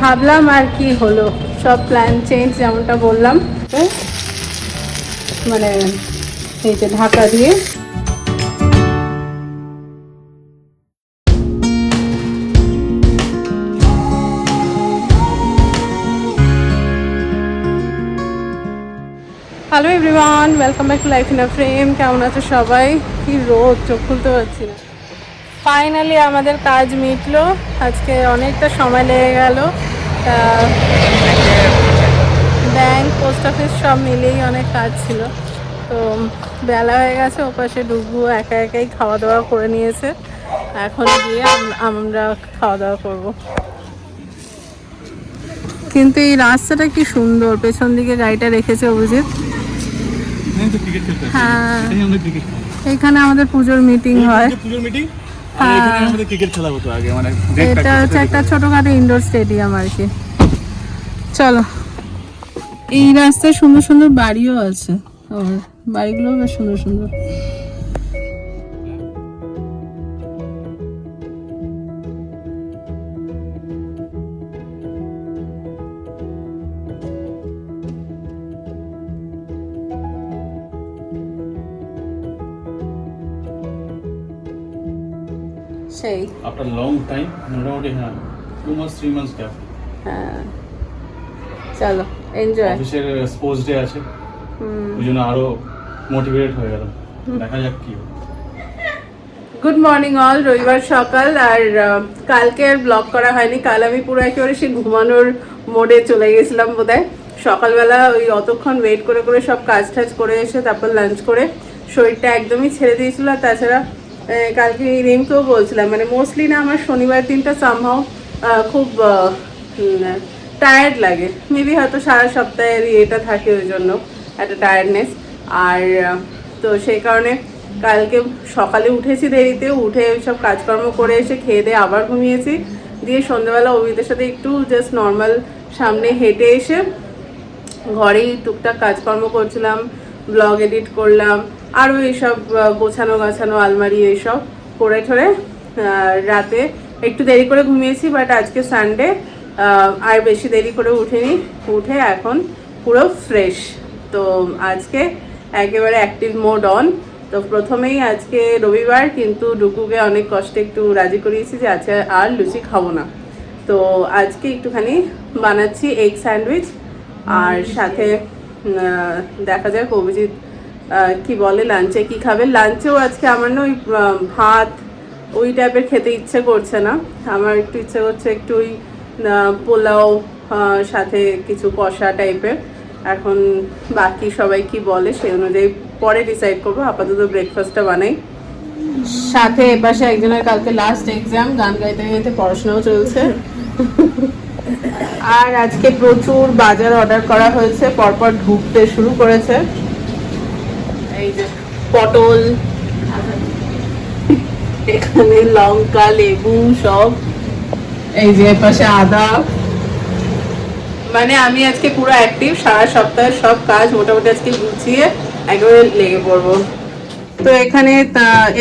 ভাবলাম আর কি হলো। সব প্ল্যান চেঞ্জ যেমনটা বললাম। মানে এই যে ঢাকা দিয়ে। Hello everyone welcome back to life in a frame কেমন আছো সবাই? কি রোদ, চোখ খুলতে পারছি না। ফাইনালি আমাদের কাজ মিটলো। আজকে অনেকটা সময় লেগে গেল। ব্যাংক পোস্ট অফিস সব মিলেই অনেক কাজ ছিল। তো বেলা হয়ে গেছে ওপাশে ডুবু একা একাই খাওয়া দাওয়া করে নিয়েছে। এখন গিয়ে আমরা খাওয়া দাওয়া করব। কিন্তু এই রাস্তাটা কি সুন্দর পেছন দিকে গাড়িটা রেখেছে অভিজিৎ। হ্যাঁ। এখানে আমাদের পুজোর মিটিং হয়। পুজোর মিটিং ক্রিকেট খেলা হতো আগে মানে এটা হচ্ছে একটা ছোটখাটো ইনডোর স্টেডিয়াম আর কি। চলো। এই রাস্তায় সুন্দর সুন্দর বাড়িও আছে। আর বাড়িগুলো বেশ সুন্দর সুন্দর। সেই। After long time, মোটামুটি হ্যাঁ টু মাস থ্রি মাস গ্যাপ হ্যাঁ। চলো এনজয় অফিসের স্পোর্টস ডে আছে। ওই জন্য আরও মোটিভেটেড হয়ে গেল দেখা যাক কি গুড মর্নিং অল রবিবার সকাল। আর কালকে আর ব্লগ করা হয়নি। কাল আমি পুরো একেবারে সেই ঘুমানোর মোডে চলে গেছিলাম বোধহয়। সকালবেলা ওই অতক্ষণ ওয়েট করে করে সব কাজ টাজ করে এসে তারপর লাঞ্চ করে শরীরটা একদমই ছেড়ে দিয়েছিল। আর তাছাড়া কালকে রিমকেও বলছিলাম মানে মোস্টলি না আমার শনিবার দিনটা সামহাও খুব টায়ার্ড লাগে। মেবি হয়তো সারা সপ্তাহের ইয়েটা থাকে ওই জন্য, একটা টায়ার্ডনেস আর তো সেই কারণে কালকে সকালে উঠেছি দেরিতে, উঠে সব কাজকর্ম করে এসে খেয়ে দিয়ে আবার ঘুমিয়েছি। দিয়ে সন্ধ্যাবেলা অভিদের সাথে একটু জাস্ট নর্মাল সামনে হেঁটে এসে ঘরেই টুকটাক কাজকর্ম করছিলাম ব্লগ এডিট করলাম আরও এইসব গোছানো গাছানো আলমারি এইসব করে ঠরে রাতে একটু দেরি করে ঘুমিয়েছি বাট আজকে সানডে আর বেশি দেরি করে উঠিনি উঠে এখন পুরো ফ্রেশ তো আজকে একেবারে অ্যাক্টিভ মোড অন তো প্রথমেই আজকে রবিবার কিন্তু ডুকুকে অনেক কষ্টে একটু রাজি করিয়েছি যে আজকে আর লুচি খাব না। তো আজকে একটুখানি বানাচ্ছি এগ স্যান্ডউইচ আর সাথে দেখা যাক অভিজিৎ কি বলে লাঞ্চে কি খাবে? লাঞ্চেও আজকে আমার না ওই ভাত, ওই টাইপের খেতে ইচ্ছে করছে না। আমার একটু ইচ্ছে করছে একটু ওই পোলাও সাথে কিছু কষা টাইপের এখন বাকি সবাই কি বলে সেই অনুযায়ী পরে ডিসাইড করব। আপাতত ব্রেকফাস্টটা বানাই। সাথে এপাশে একজনের কালকে লাস্ট এক্সাম গান গাইতে গাইতে পড়াশোনাও চলছে। আর আজকে প্রচুর বাজার অর্ডার করা হয়েছে, পরপর ঢুকতে শুরু করেছে। পটল, এখানে লঙ্কা, লেবু সব। এই যে এপাশে আদা। মানে আমি আজকে পুরো অ্যাক্টিভ সারা সপ্তাহের সব কাজ মোটামুটি আজকে গুছিয়ে একেবারে লেগে পড়ব। তো এখানে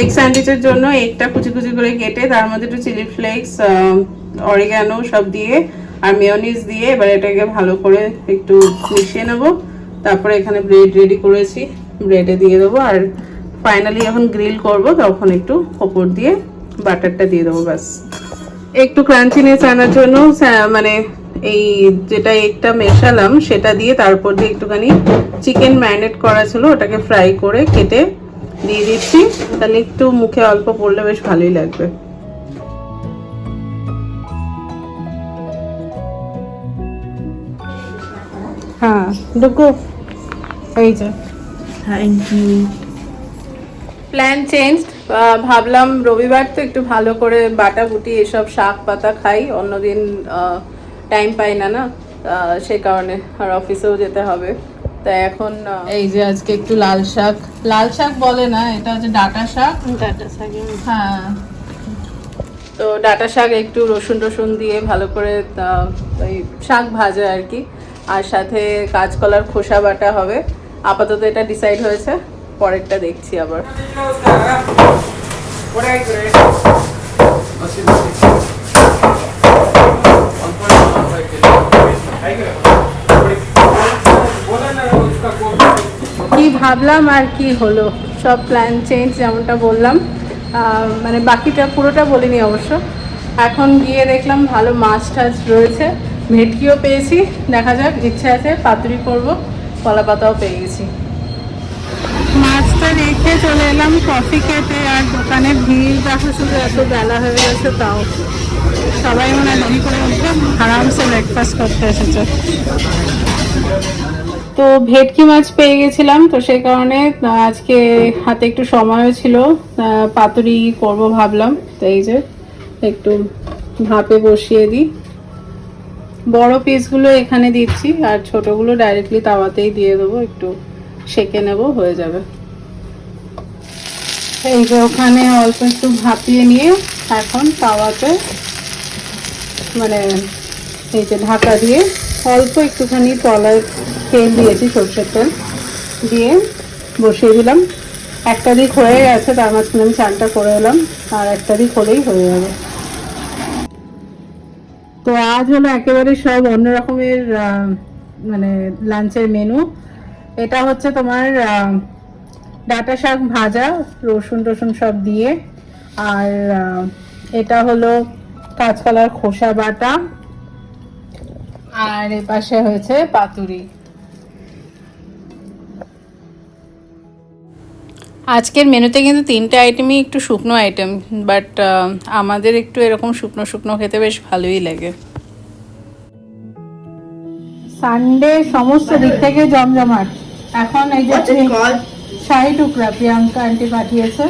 এগ স্যান্ডউইচের জন্য এগটা কুচি কুচি করে কেটে, তার মধ্যে একটু চিলি ফ্লেক্স অরিগানো সব দিয়ে আর মেয়নিজ দিয়ে এবার এটাকে ভালো করে একটু মিশিয়ে নেব। তারপরে এখানে ব্রেড রেডি করেছি। ব্রেডে দিয়ে দেবো। আর ফাইনালি যখন গ্রিল করব, তখন একটু ওপর দিয়ে বাটারটা দিয়ে দেবো ব্যাস। একটু ক্রাঞ্চিনেস আনার জন্য মানে এই যেটা একটা মেশালাম, সেটা দিয়ে তারপর দিয়ে একটুখানি চিকেন ম্যারিনেট করা ছিল, ওটাকে ফ্রাই করে কেটে দিয়ে দিচ্ছি। তাহলে একটু মুখে অল্প পড়লে বেশ ভালোই লাগবে। হ্যাঁ ডুকু এই যে। থ্যাংক ইউ প্ল্যান চেঞ্জ ভাবলাম রবিবার তো একটু ভালো করে বাটা বুটি এসব শাক পাতা খাই। অন্যদিন টাইম পাই না না। সে কারণে আর অফিসেও যেতে হবে। তাই এখন এই যে আজকে একটু লাল শাক। লাল শাক বলে না এটা হচ্ছে ডাটা শাক। ডাটা সাগে হ্যাঁ। তো ডাটা শাক একটু রসুন টসুন দিয়ে ভালো করে ওই শাক ভাজা আর কি। আর সাথে কাঁচকলার খোসা বাটা হবে। আপাতত এটা ডিসাইড হয়েছে, পরেরটা দেখছি আবার। কি ভাবলাম আর কি হলো, সব প্ল্যান চেঞ্জ যেমনটা বললাম। মানে বাকিটা পুরোটা বলিনি অবশ্য। এখন গিয়ে দেখলাম ভালো মাছ টাছ রয়েছে। ভেটকিও পেয়েছি, দেখা যাক, ইচ্ছে আছে, পাতুরি করব। কলা পাতাও পেয়ে গেছি। মাছটা রেখে চলে এলাম কফি খেতে আর দোকানে ভিড় দেখো শুধু এত বেলা হয়ে গেছে তাও। সবাই মনে হয় দেরি করে উঠে আরামসে ব্রেকফাস্ট করতে এসেছে। তো ভেটকি মাছ পেয়ে গেছিলাম তো সেই কারণে আজকে হাতে একটু সময়ও ছিল পাতুরি করব ভাবলাম। তো এই যে একটু ভাপে বসিয়ে দিই। বড় পিসগুলো এখানে দিচ্ছি, আর ছোটগুলো ডাইরেক্টলি তাওয়াতেই দিয়ে দেবো, একটু সেকে নেব, হয়ে যাবে। এই যে ওখানে অল্প একটু ভাপিয়ে নিয়ে এখন তাওয়াতে মানে এই যে ঢাকা দিয়ে অল্প একটুখানি তলায় তেল দিয়েছি, সরষের তেল দিয়ে বসিয়ে দিলাম। একটা দিক হয়ে গেছে তার মাঝখানে আমি চানটা করে এলাম, আর একটা দিক হলেই হয়ে যাবে। তো আজ হলো একেবারে সব অন্য রকমের মানে লাঞ্চের মেনু এটা হচ্ছে তোমার ডাটা শাক ভাজা, রসুন টসুন সব দিয়ে। আর এটা হলো কাঁচকলার খোসা বাটা। আর এ পাশে হয়েছে পাতুরি। আজকের মেনুতে কিন্তু তিনটে আইটেমই একটু শুকনো আইটেম বাট আমাদের একটু এরকম শুকনো শুকনো খেতে বেশ ভালোই লাগে। সানডে সমস্ত দিক থেকে জমজমাট। এখন এই যে শাহি টুকরা প্রিয়াঙ্কা আন্টি পাঠিয়েছে।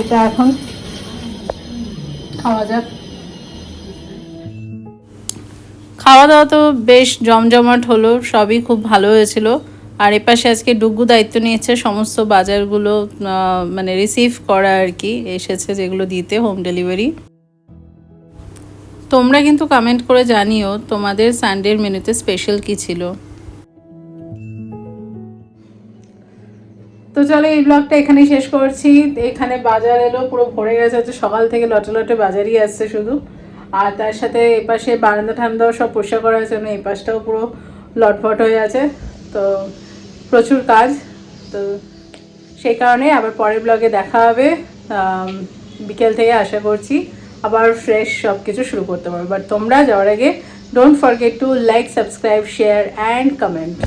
এটা এখন খাওয়া যাক। খাওয়া দাওয়া তো বেশ জমজমাট হলো সবই খুব ভালো হয়েছিল। আর এপাশে আজকে ডুগু দায়িত্ব নিয়েছে সমস্ত বাজারগুলো মানে রিসিভ করা আর কি, এসেছে যেগুলো দিতে হোম ডেলিভারি তোমরা কিন্তু কমেন্ট করে জানিও তোমাদের সানডের মেনুতে স্পেশাল কি ছিল। তো চলো এই ব্লগটা এখানেই শেষ করছি। এখানে বাজার এলো, পুরো ভরে গেছে, হচ্ছে সকাল থেকে লটে লটে বাজারই আসছে শুধু। আর তার সাথে এপাশে বারান্দা ঠান্ডাও সব পরিষ্কার করা হয়েছে মানে এই পাশটাও পুরো লটফট হয়ে আছে। তো প্রচুর কাজ, তো সেই কারণে আবার পরের ব্লগে দেখা হবে। বিকেল থেকে আশা করছি আবার ফ্রেশ সব কিছু শুরু করতে পারব। বাট তোমরা যাওয়ার আগে don't forget to like subscribe share and comment